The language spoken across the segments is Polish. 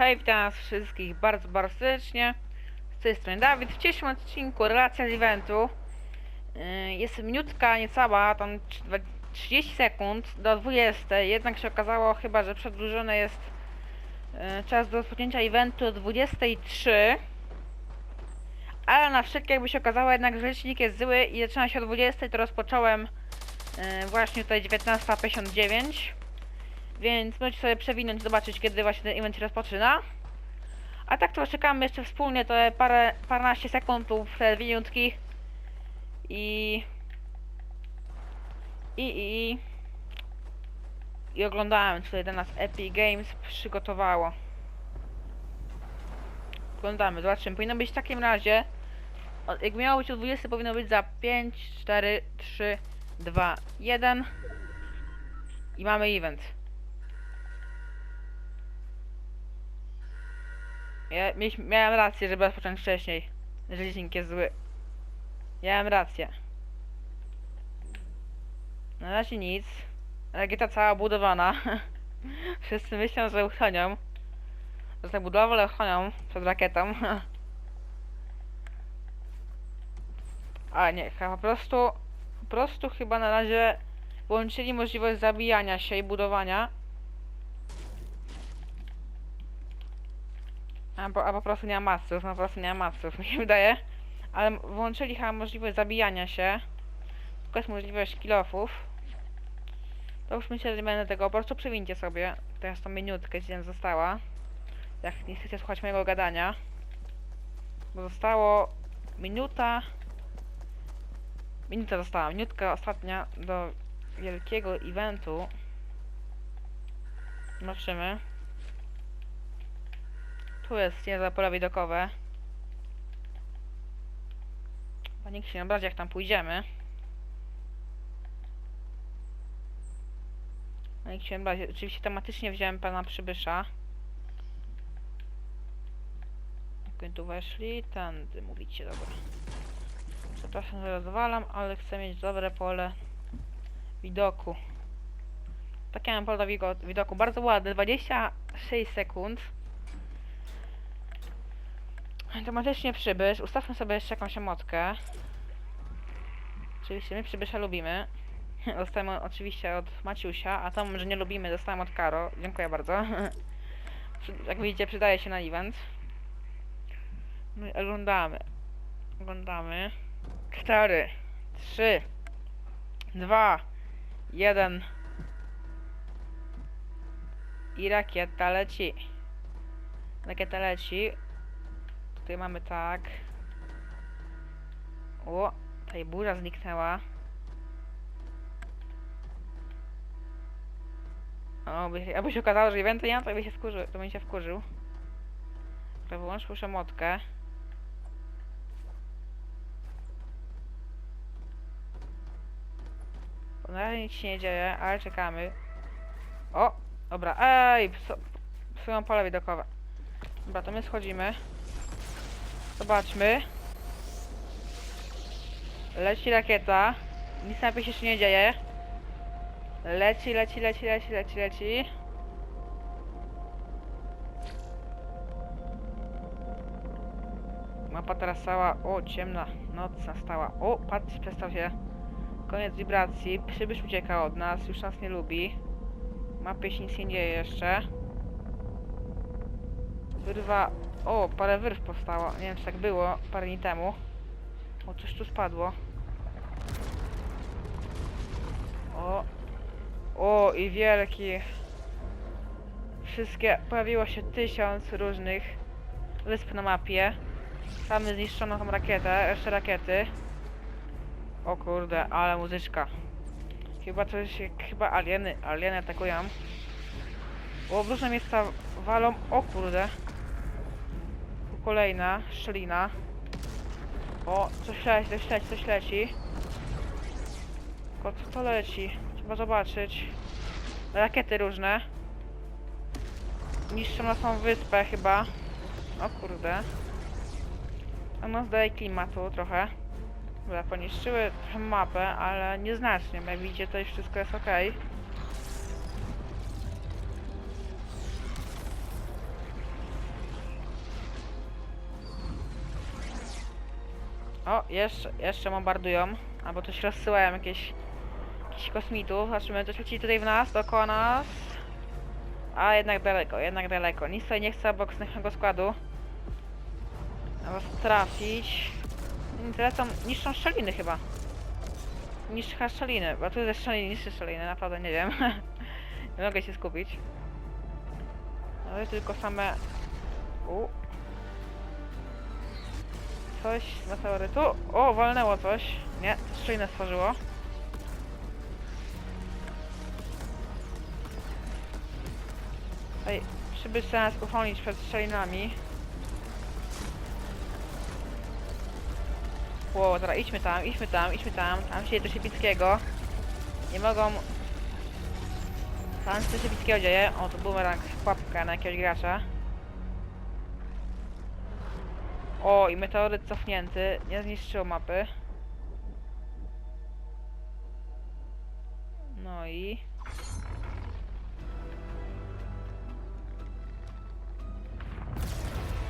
Hej, witam was wszystkich bardzo, bardzo serdecznie. Z tej strony Dawid. W dzisiejszym odcinku relacja z eventu. Yy, Jest minutka niecała, tam tr- dwa- 30 sekund do 20. Jednak się okazało chyba, że przedłużony jest yy, czas do rozpoczęcia eventu do 23. Ale na wszelkie jakby się okazało jednak, że licznik jest zły i zaczyna się o 20, to rozpocząłem yy, właśnie tutaj 19.59. Więc możecie sobie przewinąć, zobaczyć kiedy właśnie ten event się rozpoczyna. A tak to czekamy jeszcze wspólnie to parę, paręnaście sekund lub te dwie minutki. I... I, i, i... I oglądałem, co dla nas Epic Games przygotowało. Oglądamy, zobaczymy. Powinno być w takim razie... Jak miało być o 20, powinno być za 5, 4, 3, 2, 1. I mamy event. Ja miałem rację, żeby rozpocząć wcześniej. Że jest zły. Miałem rację. Na razie nic. Rakieta cała budowana. Wszyscy myślą, że uchronią. Że tak budowę, ale uchronią przed rakietą. A nie, po prostu... Po prostu chyba na razie włączyli możliwość zabijania się i budowania. A po prostu nie ma maców, no po prostu nie ma maców, mi się wydaje. Ale włączyli chyba możliwość zabijania się. Tylko jest możliwość kilofów. To już myślę, że nie będę tego, po prostu przewincie sobie. Teraz tą minutkę, gdzie została. Jak nie chcecie słuchać mojego gadania. Bo zostało minuta. Minuta została, minutka ostatnia do wielkiego eventu. Zobaczymy. Tu jest niezłe pole widokowe. Chyba nikt się nie obrazi jak tam pójdziemy. No nikt się nie obrazi. Oczywiście tematycznie wziąłem pana przybysza. Jak tu weszli? Tędy mówicie, dobra. Przepraszam, że rozwalam, ale chcę mieć dobre pole widoku. Takie mam pole widoku, bardzo ładne, 26 sekund. Tematycznie przybysz. Ustawmy sobie jeszcze jakąś emotkę. Oczywiście my przybysza lubimy. Dostałem oczywiście od Maciusia, a tą, że nie lubimy, dostałem od Karo. Dziękuję bardzo. Jak widzicie, przydaje się na event. No i oglądamy. Oglądamy. 4, 3, 2, 1. I rakieta leci. Rakieta leci. Tutaj mamy tak. O, tutaj burza zniknęła. O, by, aby się okazało, że eventu nie ma, to by się wkurzył. To bym się wkurzył. Dobra, wyłącz proszę motkę. Bo na razie nic się nie dzieje, ale czekamy. O! Dobra, ej! psu- Psują pole widokowe. Dobra, to my schodzimy. Zobaczmy. Leci rakieta. Nic na się nie dzieje. Leci, leci, leci, leci, leci, leci. Mapa teraz cała, o ciemna, noc nastała. O, patrz, przestał się. Koniec wibracji. Przybysz ucieka od nas, już nas nie lubi. Mapie się nic nie dzieje jeszcze. Wyrwa... O, parę wyrw powstało. Nie wiem, czy tak było parę dni temu. O, coś tu spadło. O. O, i wielki. Wszystkie... Pojawiło się tysiąc różnych wysp na mapie. Samy zniszczono tą rakietę, jeszcze rakiety. O kurde, ale muzyczka. Chyba coś... Chyba alieny, alieny atakują. O, różne miejsca walą. O kurde. Kolejna szczelina. O, coś leci, coś leci, coś leci. Tylko co to leci? Trzeba zobaczyć. Rakiety różne. Niszczą na tą wyspę chyba. O kurde. A no zdaje klimatu trochę. Dobra, poniszczyły mapę, ale nieznacznie. Jak widzicie, to już wszystko jest ok. O, jeszcze, jeszcze bombardują. Albo coś rozsyłają jakieś... Jakiś kosmitów. Zobaczymy, coś leci tutaj w nas, dookoła nas. A, jednak daleko, jednak daleko. Nic tutaj nie chce obok naszego składu. Was trafić. Tyle tam niszczą szczeliny chyba. Niszczy chyba szczeliny, bo tu ze szczeliny niszczy szczeliny, naprawdę nie wiem. nie mogę się skupić. Ale tylko same... U. Coś z meteorytu. O, walnęło coś. Nie, szczelinę stworzyło. Ej, przybyć chce nas uchronić przed szczelinami. Ło, dobra, idźmy tam, idźmy tam, idźmy tam. Tam się coś epickiego. Nie mogą... Tam się coś epickiego dzieje. O, to bumerang, pułapka na jakiegoś gracza. O, i meteoryt cofnięty. Nie zniszczyło mapy. No i...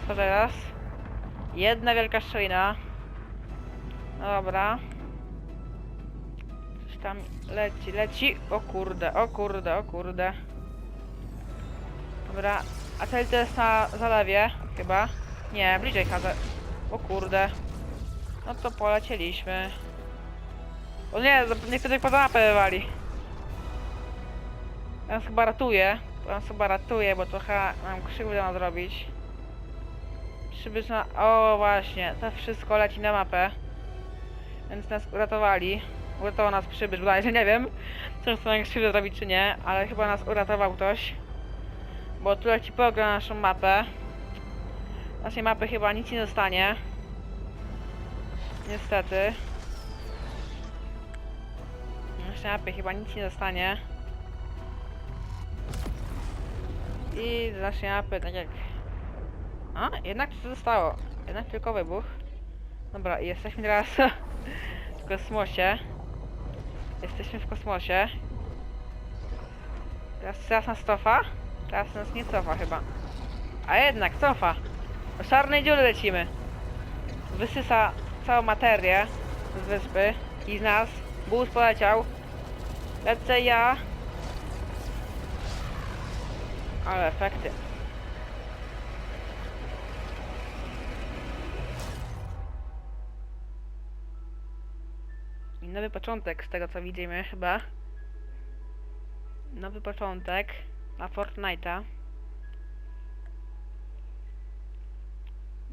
Co teraz? Jedna wielka szczelina. No dobra. Coś tam leci, leci. O kurde, o kurde, o kurde. Dobra, a cel to jest na zalewie, chyba. Nie, bliżej kazę. O kurde. No to polecieliśmy. O nie, niech ktoś poza mapę wywali. Ja nas chyba ratuje. Ja nas chyba ratuje, bo trochę mam krzywdę mam zrobić. Przybysz na... O właśnie, to wszystko leci na mapę. Więc nas uratowali. Uratował nas przybysz, bodajże, nie wiem. Czy chcą krzywdę zrobić czy nie, ale chyba nas uratował ktoś. Bo tu leci program na naszą mapę. Naszej mapy chyba nic nie zostanie. Niestety. Naszej mapy chyba nic nie zostanie. I z naszej mapy, tak jak... A, jednak coś zostało. Jednak tylko wybuch. Dobra, i jesteśmy teraz w kosmosie. Jesteśmy w kosmosie. Teraz, teraz nas cofa? Teraz nas nie cofa chyba. A jednak cofa. Do czarnej dziury lecimy. Wysysa całą materię z wyspy i z nas. Bus poleciał. Lecę ja. Ale efekty. Nowy początek z tego co widzimy chyba. Nowy początek na Fortnite'a.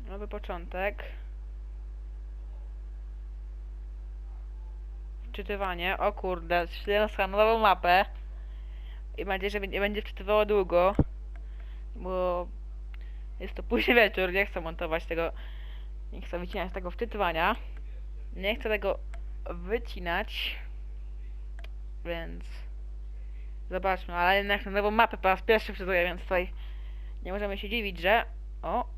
Nowy początek. Wczytywanie. O kurde, na nową mapę. I mam nadzieję, że nie będzie wczytywało długo. Bo jest to późny wieczór, nie chcę montować tego. Nie chcę wycinać tego wczytywania. Nie chcę tego wycinać. Więc zobaczmy, ale jednak na nową mapę po raz pierwszy wczytuję, więc tutaj nie możemy się dziwić, że o,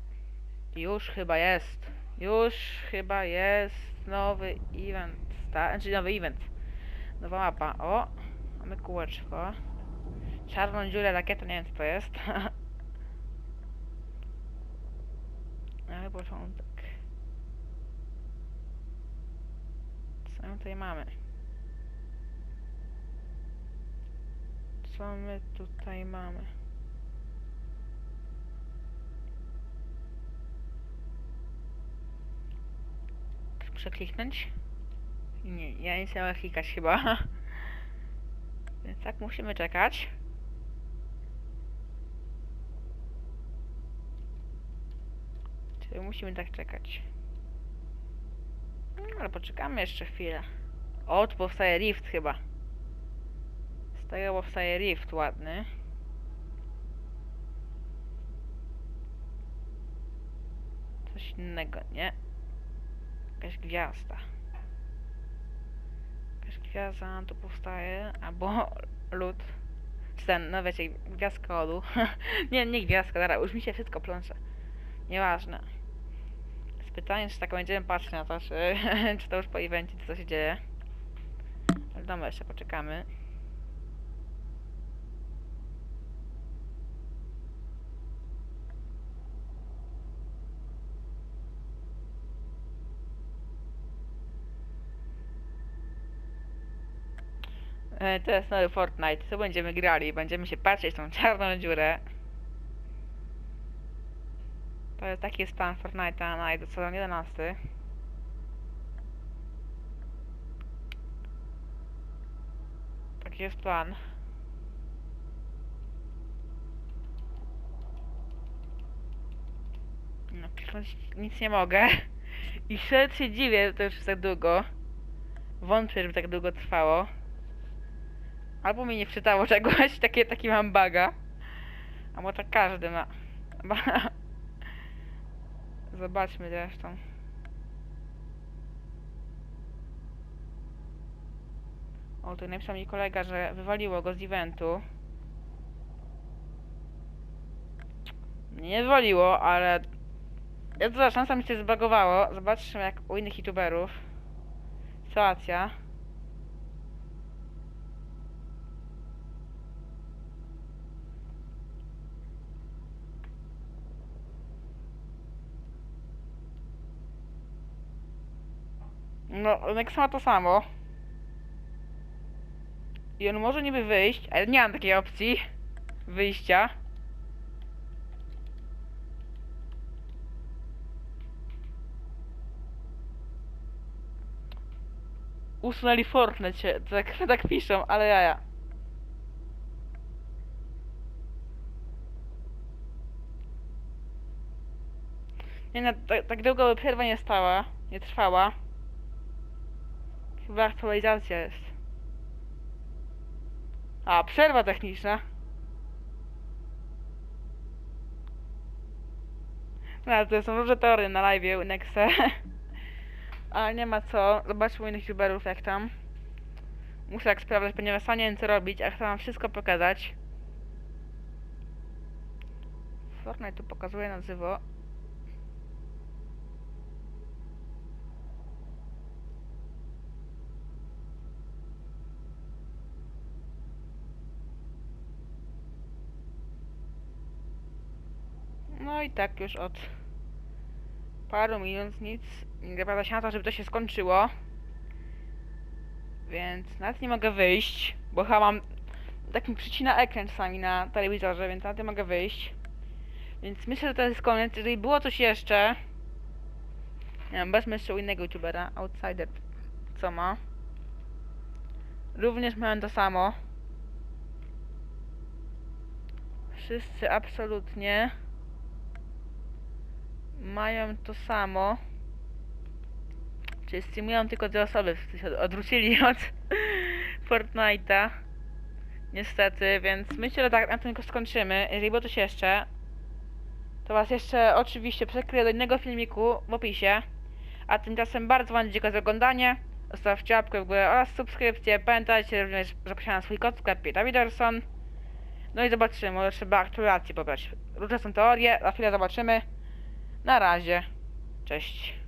już chyba jest. Już chyba jest nowy event. Tak, znaczy nowy event. Nowa mapa. O, mamy kółeczko. Czarną dziurę rakietę, nie wiem co to jest. Ale początek. Co my tutaj mamy? Co my tutaj mamy? Przekliknąć? Nie, ja nie chcę klikać chyba. Więc tak musimy czekać. Czyli musimy tak czekać. No, ale poczekamy jeszcze chwilę. O, tu powstaje rift chyba. Z tego powstaje rift ładny. Coś innego, nie? Jakaś gwiazda. Jakaś gwiazda tu powstaje, albo lód. Czy ten, no wiecie, gwiazdka lodu. nie, nie gwiazdka, dobra, już mi się wszystko plącze. Nieważne. Jest pytanie, czy tak będziemy patrzeć na to, czy, czy to już po evencie, co się dzieje. Ale dobra, jeszcze poczekamy. To jest nowy Fortnite. Tu będziemy grali. Będziemy się patrzeć w tą czarną dziurę. To jest taki stan Fortnite'a na sezon 11. Taki jest plan. No, kliknąć nic nie mogę. I średnio się dziwię, że to już jest tak długo. Wątpię, żeby tak długo trwało. Albo mi nie wczytało czegoś, takie, taki mam baga. Albo tak każdy ma. Ba- Zobaczmy zresztą. O, tu napisał mi kolega, że wywaliło go z eventu. Nie wywaliło, ale... Ja to sam mi się zbagowało. Zobaczmy jak u innych youtuberów. Sytuacja. No, Nexa ma to samo. I on może niby wyjść, ale nie mam takiej opcji wyjścia. Usunęli Fortnite, tak, tak piszą, ale jaja. Nie no, tak, tak długo przerwa nie stała, nie trwała. Chyba aktualizacja jest. A, przerwa techniczna. No, to są różne teorie na live Nexe. Ale nie ma co. Zobaczmy innych youtuberów jak tam. Muszę tak sprawdzać, ponieważ sam nie wiem co robić, a chcę wam wszystko pokazać. Fortnite tu pokazuje na żywo. No i tak już od paru minut nic nie zapada się na to, żeby to się skończyło. Więc nawet nie mogę wyjść, bo chyba mam tak mi przycina ekran czasami na telewizorze, więc na tym mogę wyjść. Więc myślę, że to jest koniec. Jeżeli było coś jeszcze, nie wiem, wezmę jeszcze innego youtubera, Outsider, co ma. Również miałem to samo. Wszyscy absolutnie mają to samo. Czyli streamują tylko dwie osoby, odwrócili od Fortnite'a. Niestety, więc myślę, że tak na tym skończymy. Jeżeli było coś jeszcze, to was jeszcze oczywiście przekryję do innego filmiku w opisie. A tymczasem bardzo wam dziękuję za oglądanie. Zostawcie łapkę w górę oraz subskrypcję. Pamiętajcie również, że posiadam swój kod w sklepie Dawiderson. No i zobaczymy, może trzeba aktualizację pobrać. Różne są teorie, za chwilę zobaczymy. Na razie. Cześć.